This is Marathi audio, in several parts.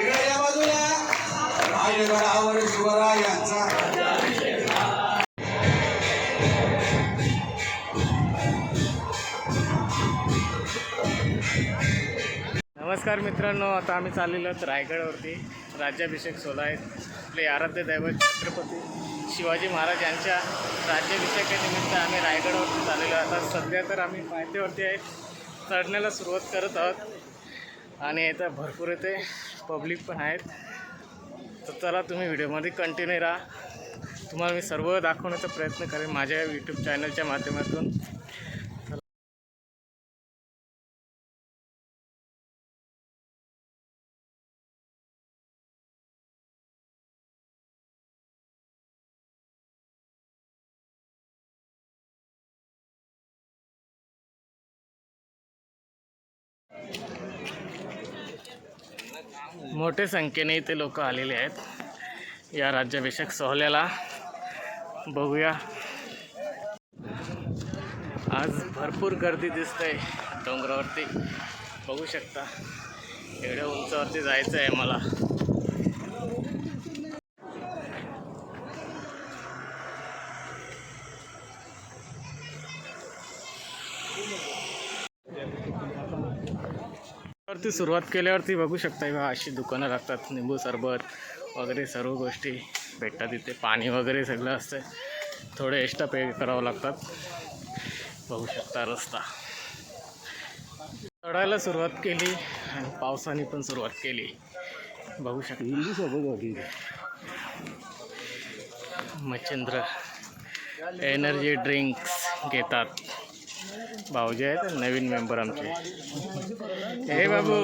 इकडे या बाजूला नमस्कार मित्रांनो आता आम्ही चाललेलो आहोत रायगडावरती. राज्याभिषेक सोहळा आहे. आपले आराध्य दैवत छत्रपती शिवाजी महाराज यांच्या राज्याभिषेकानिमित्त आम्ही रायगडवरती चाललेलो आहोत आता सध्या तर आम्ही पायथ्यावरती आहे. चढण्याला सुरुवात करत आहोत. आणि इथं भरपूर इथे पब्लिक पण आहेत. तर चला तुम्ही व्हिडिओमध्ये कंटिन्यू राहा. तुम्हाला मी सर्व दाखवण्याचा प्रयत्न करेन माझ्या यूट्यूब चॅनलच्या माध्यमातून. मोठ्या संख्येने इथे लोक आलेले आहेत. या राज्याभिषेक सोहळ्याला बघूया. आज भरपूर गर्दी दिसते डोंगरावरती. बघू शकता एवढ्या उंचावरती जायचं आहे मला वरती सुरुवात केल्यावरती बघू शकता बघा अशी दुकानं लागतात निंबू सरबत वगैरे सर्व गोष्टी भेटतात इथे. पाणी वगैरे सगळं असतं थोडे एक्स्ट्रा पे करावं लागतात. बघू शकता रस्ता. चढायला सुरुवात केली आणि पावसाने पण सुरुवात केली. बघू शकता. मच्छिंद्र एनर्जी ड्रिंक्स घेतात. भाऊजी आहेत नवीन मेंबर आमचे. हे बाबू.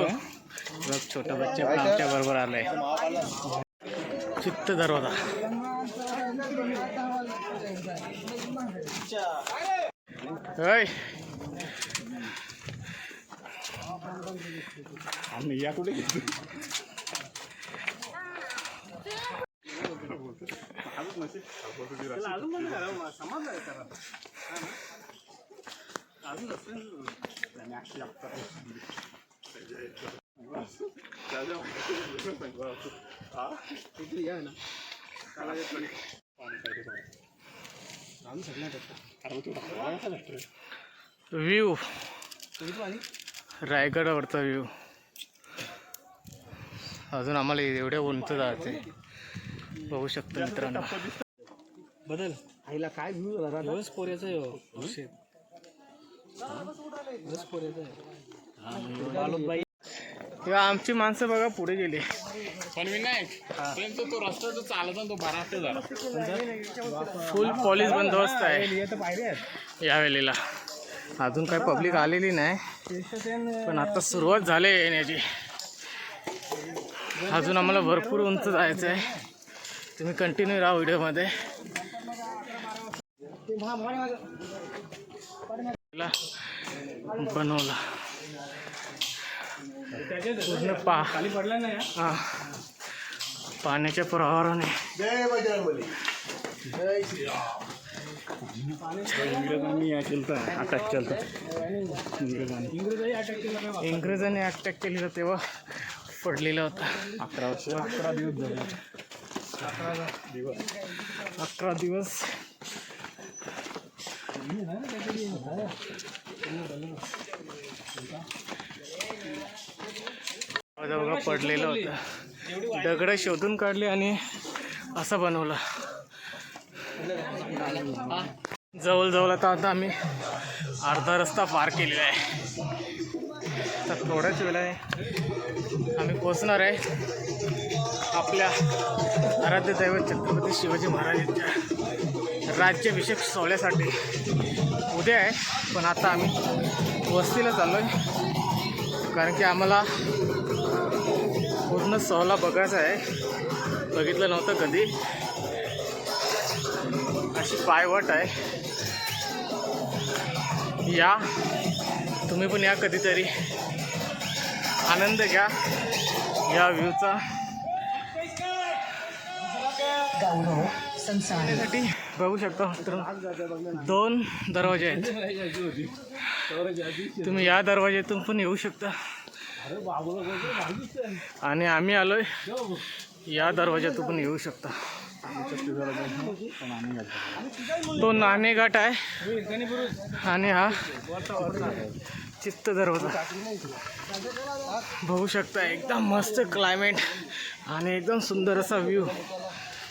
बघ छोटा बच्चा पण आमच्या बरोबर आलाय. चित्त दरवाजा. होय आम्ही या कुठे? घेतो व्ह्यू रायगडावरचा व्ह्यू अजून आम्हाला एवढ्या उंच जायचं बघू शकतो मित्रांनो. बदल. आईला काय व्ह्यू पोऱ्याचा तेव्हा आमची माणसं बघा पुढे गेली. पण विनायक तो रस्ता जो चालत तो बारा ते झाला फुल पोलीस बंदोबस्त आहे. यावेळेला अजून काय पब्लिक आलेली नाही. पण आता सुरुवात झाली आहे येण्याची. अजून आम्हाला भरपूर उंच जायचं आहे तुम्ही कंटिन्यू राहा व्हिडिओमध्ये बनवला. पूर्ण पा खाली पडला नाही हा. पाण्याच्या प्रवाहाने इंग्रजांनी केलं अटॅक केलं इंग्रजांनी. अटॅक केलेला तेव्हा पडलेला होता. अकरा वर्ष. अकरा दिवस झाले. अकरा दिवस. बघा पडलेलं होतं. दगड शोधून काढले आणि असं बनवलं. जवळजवळ आता आता आम्ही अर्धा रस्ता पार केलेला आहे. तर थोड्याच वेळाने आम्ही पोचणार आहे आपल्या आराध्य दैवत छत्रपती शिवाजी महाराजांच्या राज्याभिषेक सोहळ्यासाठी उद्या आहे पण आता आम्ही वस्तीला चाललो आहे कारण की आम्हाला पूर्ण सोहळा बघायचा आहे. बघितलं नव्हतं कधी. अशी पायवट आहे. या. तुम्ही पण या कधीतरी. आनंद घ्या. या व्ह्यूचा. संसार. बघू शकता मित्रांनो दोन दरवाजे आहेत. तुम्ही या दरवाज्यातून पण येऊ शकता. आणि आम्ही आलोय या दरवाज्यातून पण येऊ शकता. तो नाणेघाट आहे. आणि हा चित्त दरवाजा. बघू शकता एकदम मस्त क्लायमेट आणि एकदम सुंदर असा व्ह्यू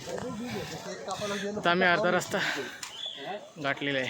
आता आम्ही अर्धा रस्ता गाठलेला आहे.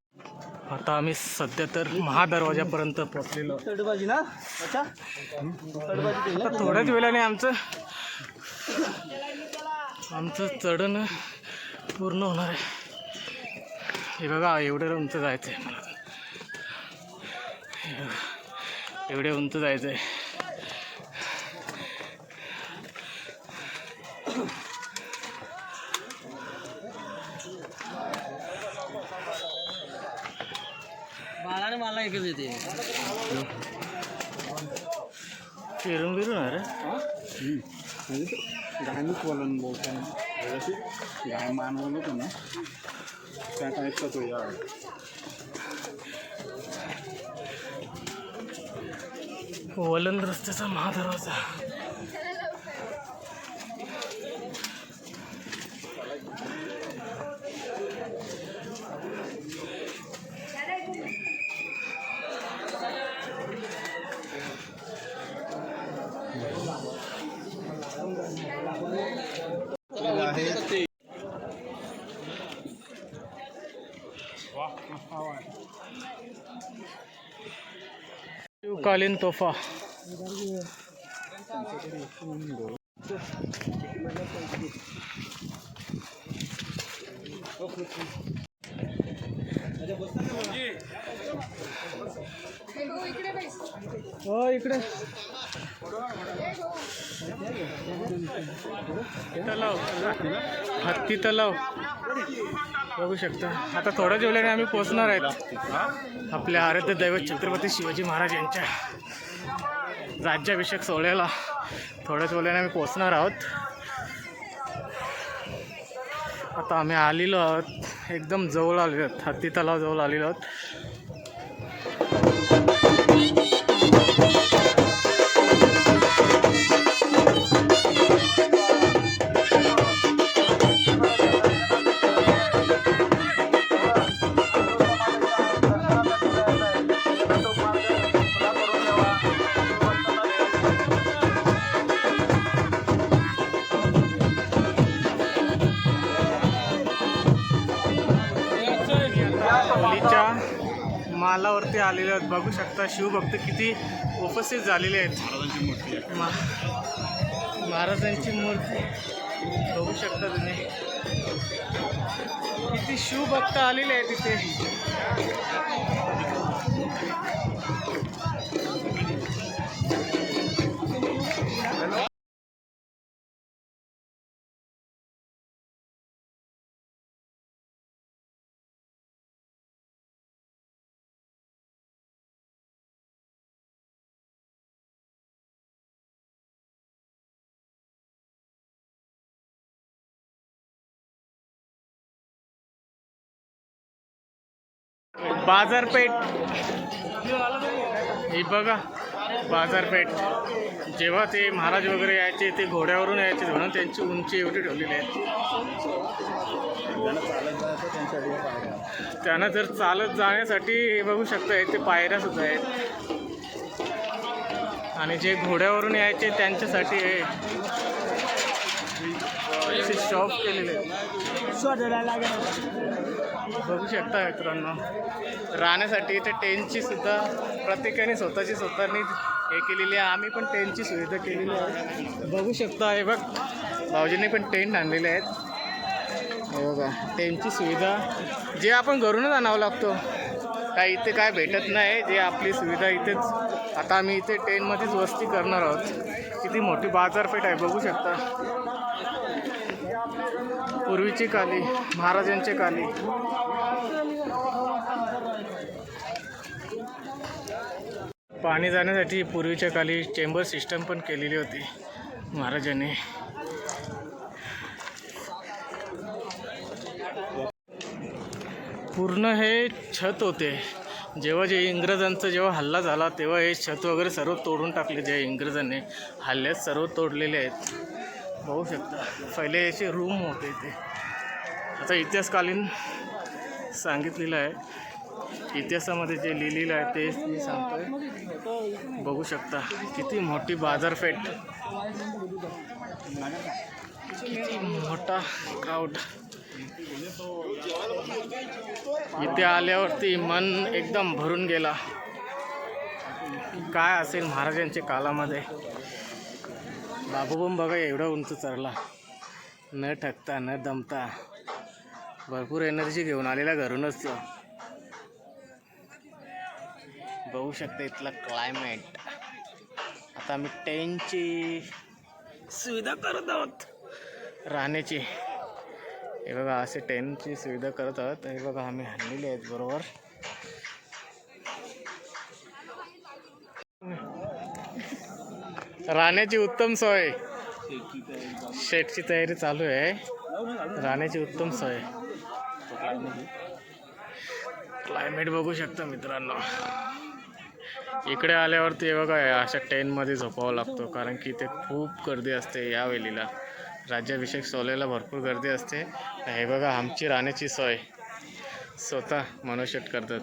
आता आम्ही सध्या तर महादरवाजापर्यंत पोहोचलेलो. आता थोड्याच वेळाने आमचं आमचं चढण पूर्ण होणार आहे. हे बघा एवढे उंच जायचं आहे मला एवढे उंच जायचं आहे बाळाने मला एकच येते फिरून फिरून अरे गाणीच बोलून बोलताना गाय मानवलं होतं ना. त्या टाईपचा तो या वलन रस्त्याचा महादरवाजा. शिवकालीन तोफा. हो इकडे. तलाव. हत्ती तलाव. बघू शकता. आता थोड्या जेवल्याने आम्ही पोहोचणार आहेत. आपल्या आराध्य दैवत छत्रपती शिवाजी महाराज यांच्या राज्याभिषेक सोहळ्याला थोड्याच वेळाने आम्ही पोहोचणार आहोत. आता आम्ही आलेलो आहोत. एकदम जवळ आलेलो आहोत. हत्ती तलाव जवळ आलेलो आहोत. मालावरती आलेले आहेत. बघू शकता शिवभक्त किती उपस्थित झालेले आहेत. मा- महाराजांची मूर्ती. बघू शकता तुम्ही. किती शिवभक्त आलेले आहेत तिथे बाजारपेठ. ही बघा बाजारपेठ. जेव्हा ते महाराज वगैरे यायचे ते घोड्यावरून यायचे म्हणून त्यांची उंची एवढी ठेवलेली आहे. त्यांना जर चालत जाण्यासाठी हे बघू शकता ते पायऱ्या सुद्धा आहेत. आणि जे घोड्यावरून यायचे त्यांच्यासाठी हे शॉप केलेले आहे बघू शकता मित्रांनो. राहण्यासाठी इथे टेंटची सुद्धा प्रत्येकाने स्वतःची स्वतःनी हे केलेली आहे. आम्ही पण टेंटची सुविधा केलेली आहे. बघू शकता हे बघ. भाऊजींनी पण टेंट आणलेले आहेत. हो बघा टेंटची सुविधा. जे आपण घरूनच आणावं लागतो. काय इथे काय भेटत नाही. जे आपली सुविधा इथेच. आता आम्ही इथे टेंटमध्येच वस्ती करणार आहोत. किती मोठी बाजारपेठ आहे बघू शकता. पूर्वीची काली महाराजांच्या काली. पाणी जाण्यासाठी पूर्वीच्या काली चेंबर सिस्टम पण केलेली होती महाराजांनी पूर्ण हे छत होते. जेव्हा जे इंग्रजांचा जेव्हा हल्ला झाला तेव्हा हे छत वगैरे सर्व तोडून टाकले जे इंग्रजांनी. हल्ल्यात सर्व तोडलेले आहेत. बघू शकता. पहिले याचे रूम होते इथे. आता इतिहासकालीन सांगितलेलं आहे. इतिहासामध्ये जे लिहिलेलं आहे ते मी सांगतोय. बघू शकता. किती मोठी बाजारपेठ. किती मोठा क्राऊड इथे आल्यावरती मन एकदम भरून गेला. काय असेल महाराजांच्या कालामध्ये? बाबू पण बघा एवढा उंच चढला. न ठकता न दमता. भरपूर एनर्जी घेऊन आलेला घरूनच तो. बघू शकता इथलं क्लायमेट आता आम्ही टेनची सुविधा करत आहोत. राहण्याची. हे बघा असे टेनची सुविधा करत आहोत. हे बघा आम्ही हल्लेले आहेत बरोबर. राहण्याची उत्तम सोय. शेटची तयारी चालू आहे. राहण्याची उत्तम सोय. क्लायमेट बघू शकता मित्रांनो. इकडे आल्यावरती हे बघा अशा टेनमध्ये झोपावं लागतो कारण की इथे खूप गर्दी असते या वेळेला राज्याभिषेक सोहळ्याला भरपूर गर्दी असते. हे बघा आमची राहण्याची सोय. स्वतः मनोशेट करतात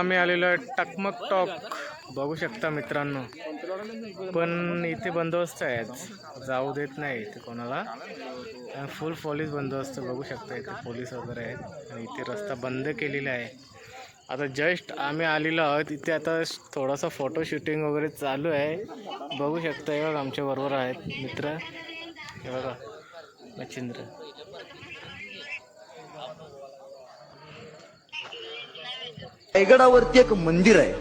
आम्ही आलेलो आहे टकमक टॉक. बघू शकता मित्रांनो. पण इथे बंदोबस्त आहेत जाऊ देत नाही इथे कोणाला. फुल पोलीस बंदोबस्त बघू शकता इथे पोलीस वगैरे आहेत. आणि इथे रस्ता बंद केलेला आहे. आता जस्ट आम्ही आलेलो आहोत. इथे आता थोडासा फोटो शूटिंग वगैरे चालू आहे. बघू शकता हे बघा आमच्या बरोबर आहेत मित्र. हे बघा मच्छिंद्र. रायगडावरती एक मंदिर आहे.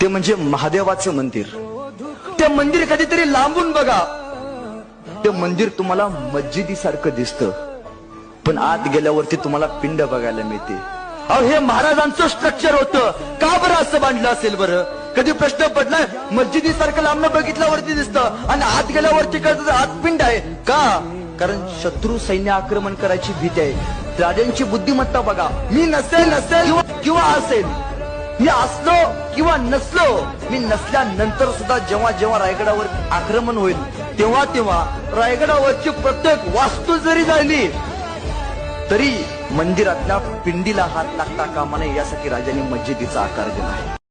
ते म्हणजे महादेवाचं मंदिर. ते मंदिर कधीतरी लांबून बघा. ते मंदिर तुम्हाला मस्जिदी सारखं पण आत गेल्यावरती तुम्हाला पिंड बघायला मिळते. अहो हे महाराजांचं स्ट्रक्चर होतं. का बरं असं बांधलं असेल बरं? कधी प्रश्न पडलाय मस्जिदी सारखं लांब बघितल्यावरती दिसतं. आणि आत गेल्यावरती कळतं आत पिंड आहे? का? कारण शत्रू सैन्य आक्रमण करायची भीती आहे. राजांची बुद्धिमत्ता बघा. मी नसेल नसेल किंवा- असेल. मी असलो किंवा नसलो मी नसल्यानंतर सुद्धा जेव्हा जेव्हा रायगडावर आक्रमण होईल तेव्हा तेव्हा रायगडावरची प्रत्येक वास्तू जरी झाली तरी मंदिरातल्या पिंडीला हात लागता कामा नये यासाठी राजांनी मस्जिदीचा आकार दिला आहे.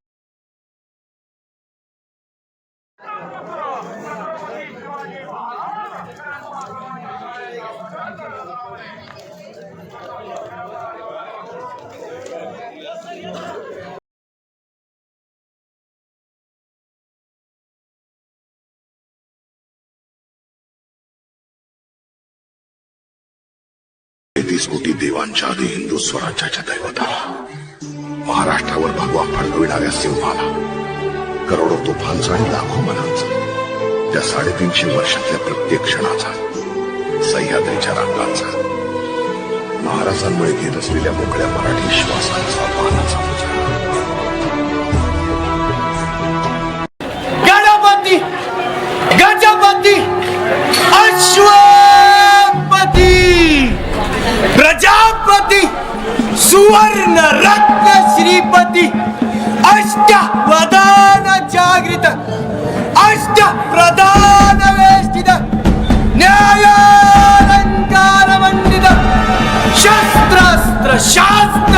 तेहतीस कोटी देवांच्या आधी हिंदू स्वराज्याच्या दैवताला. महाराष्ट्रावर भगवा फडकविणाऱ्या सिंहाला करोडो तुफांचा आणि लाखो मनांचा त्या साडेतीनशे वर्षातल्या प्रत्येक क्षणाचा सह्याद्रीच्या रांगांचा महाराजांमुळे घेत असलेल्या मोकळ्या मराठी श्वासांचा पानाचा मुजरा गणपती गजपती ಪತಿ ಸುವರ್ಣ ರತ್ನ ಶ್ರೀಪತಿ ಅಷ್ಟ ಪ್ರಧಾನ ಜಾಗೃತ ಅಷ್ಟ ಪ್ರಧಾನ ವೇಷ್ಟಿದ ನ್ಯಾಯಾಲಂಕಾರ ಮಂಡಿದ ಶಸ್ತ್ರಾಸ್ತ್ರ ಶಾಸ್ತ್ರ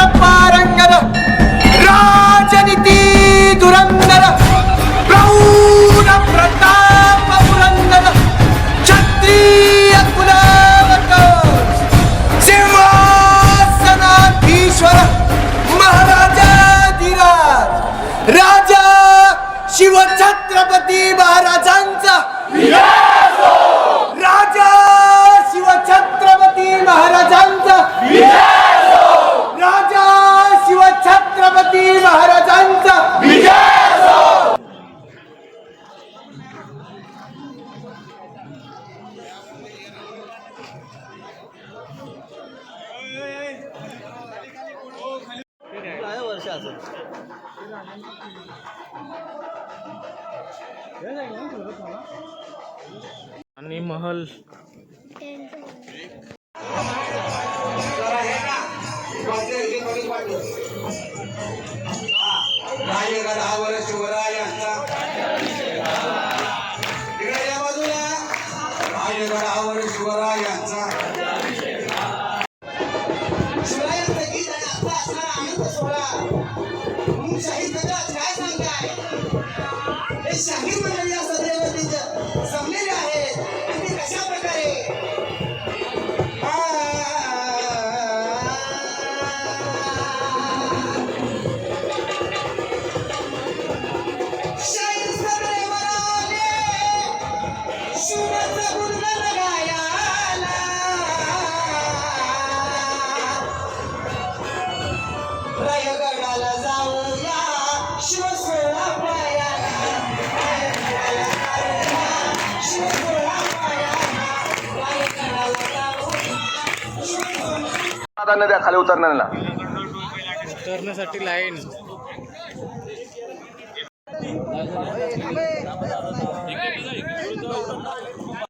उतरणं द्या खाली उतरण्याला उतरण्यासाठी लाईन